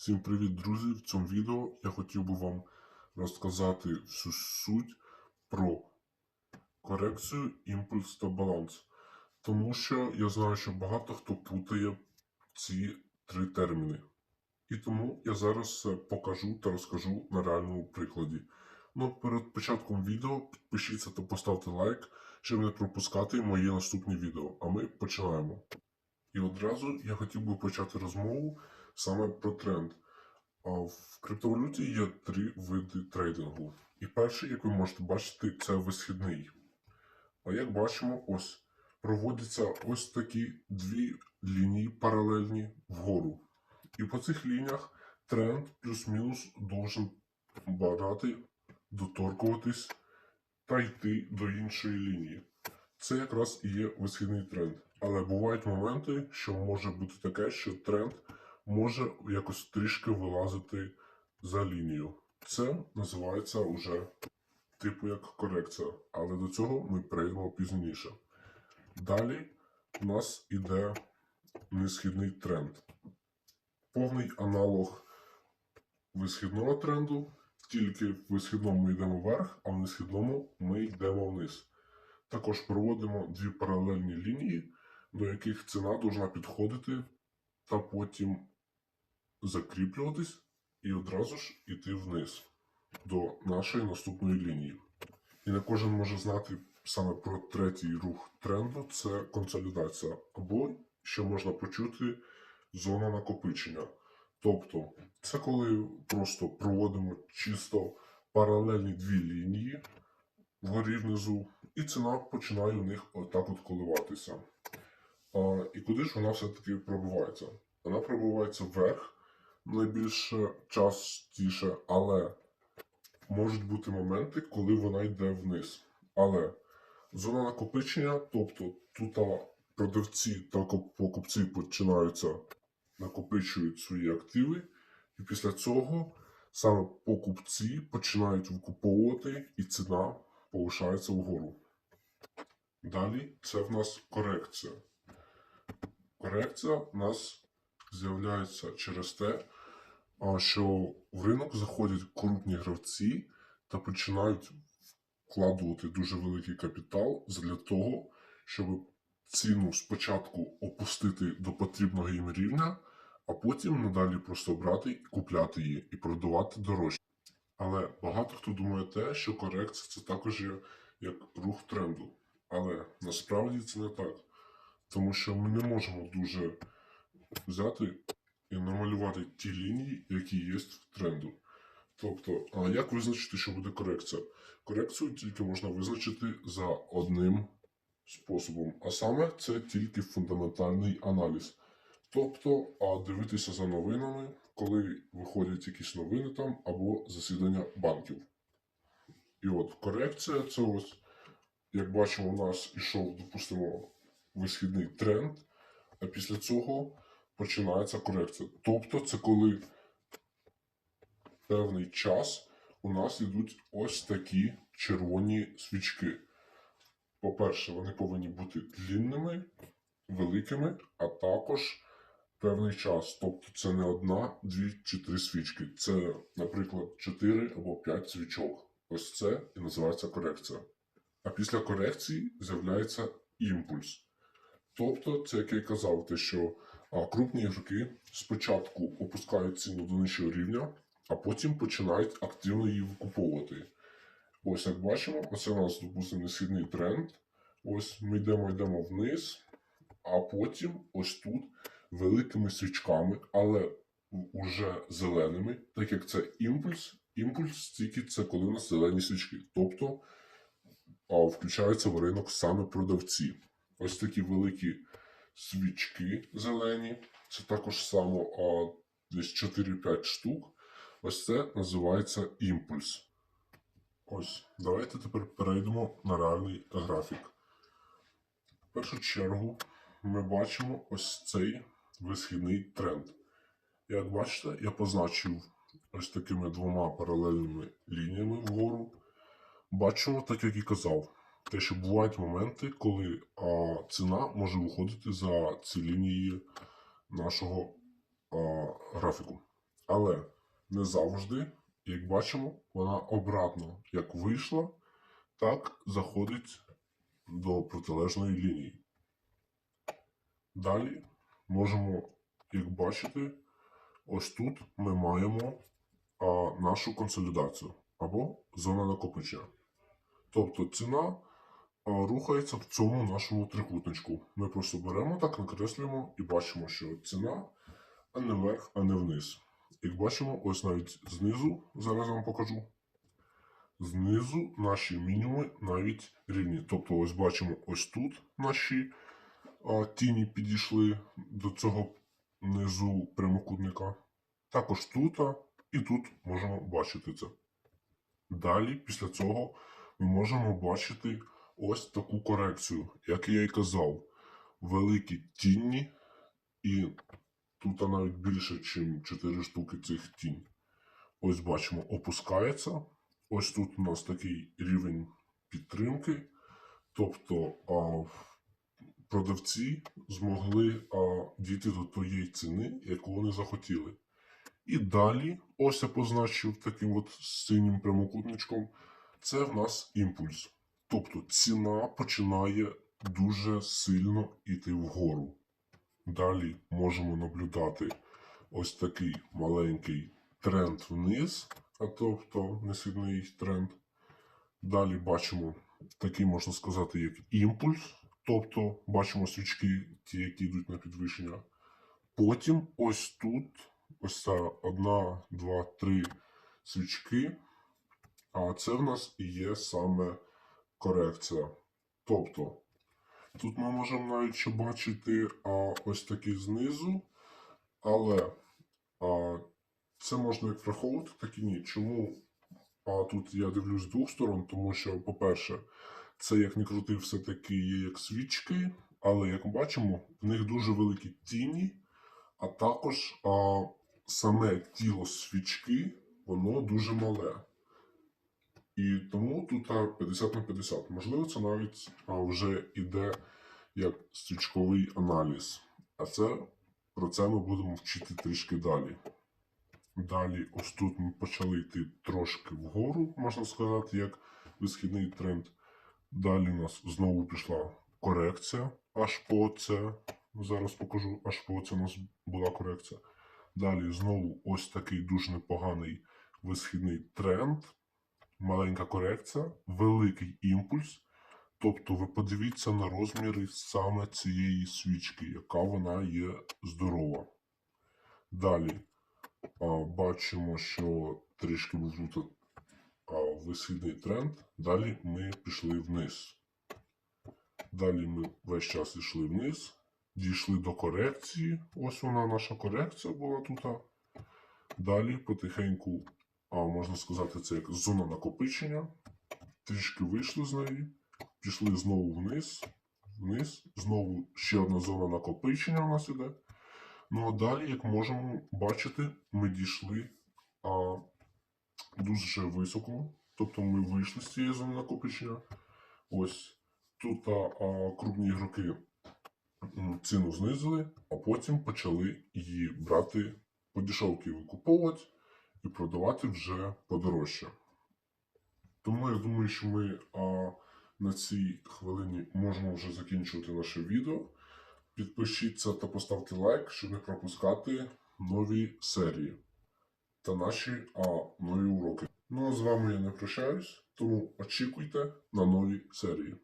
Всім привіт, друзі! В цьому відео я хотів би вам розказати всю суть про корекцію, імпульс та баланс. Тому що я знаю, що багато хто путає ці три терміни. І тому я зараз все покажу та розкажу на реальному прикладі. Ну, перед початком відео підпишіться та поставте лайк, щоб не пропускати мої наступні відео. А ми починаємо. І одразу я хотів би почати розмову саме про тренд. А В криптовалюті є три види трейдингу. І перший, як ви можете бачити, це висхідний. А як бачимо, ось проводяться ось такі дві лінії паралельні вгору. І по цих лініях тренд плюс-мінус должен брати, доторкуватись та йти до іншої лінії. Це якраз і є висхідний тренд. Але бувають моменти, що може бути таке, що тренд може якось трішки вилазити за лінію. Це називається вже типу як корекція, але до цього ми прийдемо пізніше. Далі у нас іде несхідний тренд. Повний аналог висхідного тренду, тільки в висхідному ми йдемо вверх, а в несхідному ми йдемо вниз. Також проводимо дві паралельні лінії, до яких ціна повинна підходити та потім закріплюватись і одразу ж іти вниз до нашої наступної лінії. І не кожен може знати саме про третій рух тренду це консолідація, або що можна почути зона накопичення. Тобто, це коли просто проводимо чисто паралельні дві лінії вгорі внизу, і ціна починає у них отак от коливатися. А, і куди ж вона все-таки пробивається? Вона пробивається вверх найбільше частіше, але можуть бути моменти, коли вона йде вниз. Але зона накопичення, тобто тут продавці та покупці починаються накопичують свої активи, і після цього саме покупці починають викуповувати, і ціна повишається вгору. Далі це в нас корекція. Корекція в нас з'являється через те, що в ринок заходять крупні гравці та починають вкладувати дуже великий капітал для того, щоб ціну спочатку опустити до потрібного їм рівня, а потім надалі просто брати і купляти її і продавати дорожче. Але багато хто думає те, що корекція це також є як рух тренду. Але насправді це не так. Тому що ми не можемо дуже взяти і намалювати ті лінії, які є в тренду. Тобто, а як визначити, що буде корекція? Корекцію тільки можна визначити за одним способом, а саме це тільки фундаментальний аналіз. Тобто, а дивитися за новинами, коли виходять якісь новини там або засідання банків. І от корекція це ось, як бачимо, у нас ішов, допустимо, висхідний тренд, а після цього починається корекція. Тобто, це коли певний час у нас йдуть ось такі червоні свічки. По-перше, вони повинні бути длінними, великими, а також певний час. Тобто це не одна, дві чи три свічки. Це, наприклад, 4 або 5 свічок. Ось це і називається корекція. А після корекції з'являється імпульс. Тобто, це як я казав, те, що крупні ігроки спочатку опускають ціну до нижчого рівня, а потім починають активно її викуповувати. Ось як бачимо, оце у нас, допустимо, східний тренд. Ось ми йдемо, йдемо вниз, а потім ось тут великими свічками, але уже зеленими, так як це імпульс. Імпульс тільки це коли у нас зелені свічки. Тобто включаються в ринок саме продавці. Ось такі великі свічки зелені. Це також само а, десь 4-5 штук. Ось це називається імпульс. Ось, давайте тепер перейдемо на реальний графік. В першу чергу ми бачимо ось цей висхідний тренд. Як бачите, я позначив ось такими двома паралельними лініями вгору. Бачимо, так як і казав, те, що бувають моменти, коли а, ціна може виходити за ці лінії нашого а, графіку. Але не завжди, як бачимо, вона обратно як вийшла, так заходить до протилежної лінії. Далі можемо, як бачити, ось тут ми маємо а, нашу консолідацію або зона накопичення. Тобто ціна рухається в цьому нашому трикутничку. Ми просто беремо так, накреслюємо і бачимо, що ціна а не вверх, а не вниз. Як бачимо, ось навіть знизу, зараз вам покажу. Знизу наші мінімуми навіть рівні. Тобто, ось бачимо, ось тут наші а, тіні підійшли до цього низу прямокутника. Також тут а, і тут можемо бачити це. Далі, після цього, ми можемо бачити ось таку корекцію, як я і казав. Великі тінні, і тут навіть більше, ніж 4 штуки цих тінь. Ось бачимо, опускається. Ось тут у нас такий рівень підтримки. Тобто а, продавці змогли а, дійти до тієї ціни, яку вони захотіли. І далі, ось я позначив таким от синім прямокутничком, це в нас імпульс. Тобто ціна починає дуже сильно йти вгору. Далі можемо наблюдати ось такий маленький тренд вниз, а тобто несхідний тренд. Далі бачимо такий, можна сказати, як імпульс, тобто бачимо свічки, ті, які йдуть на підвищення. Потім ось тут, ось ця одна, два, три свічки. А це в нас є саме корекція. Тобто, тут ми можемо навіть ще бачити а, ось такі знизу, але а, це можна як враховувати, так і ні. Чому а, тут я дивлюсь з двох сторон, тому що, по-перше, це як не крути, все-таки є як свічки, але як ми бачимо, в них дуже великі тіні, а також а, саме тіло свічки, воно дуже мале. І тому тут 50 на 50. Можливо, це навіть вже іде як стрічковий аналіз. А це про це ми будемо вчити трішки далі. Далі, ось тут ми почали йти трошки вгору, можна сказати, як висхідний тренд. Далі у нас знову пішла корекція, аж по це. Зараз покажу, аж по це у нас була корекція. Далі знову ось такий дуже непоганий висхідний тренд, маленька корекція, великий імпульс. Тобто ви подивіться на розміри саме цієї свічки, яка вона є здорова. Далі а, бачимо, що трішки був тут висхідний тренд. Далі ми пішли вниз. Далі ми весь час йшли вниз, дійшли до корекції. Ось вона наша корекція була тут. Далі потихеньку, можна сказати, це як зона накопичення. Трішки вийшли з неї, пішли знову вниз, вниз, знову ще одна зона накопичення у нас іде. Ну а далі, як можемо бачити, ми дійшли а, дуже високо. Тобто ми вийшли з цієї зони накопичення. Ось тут а, а, крупні ігроки ціну знизили, а потім почали її брати по дешевки викуповувати і продавати вже подорожче. Тому я думаю, що ми а, на цій хвилині можемо вже закінчувати наше відео. Підпишіться та поставте лайк, щоб не пропускати нові серії та наші а, нові уроки. Ну а з вами я не прощаюсь, тому очікуйте на нові серії.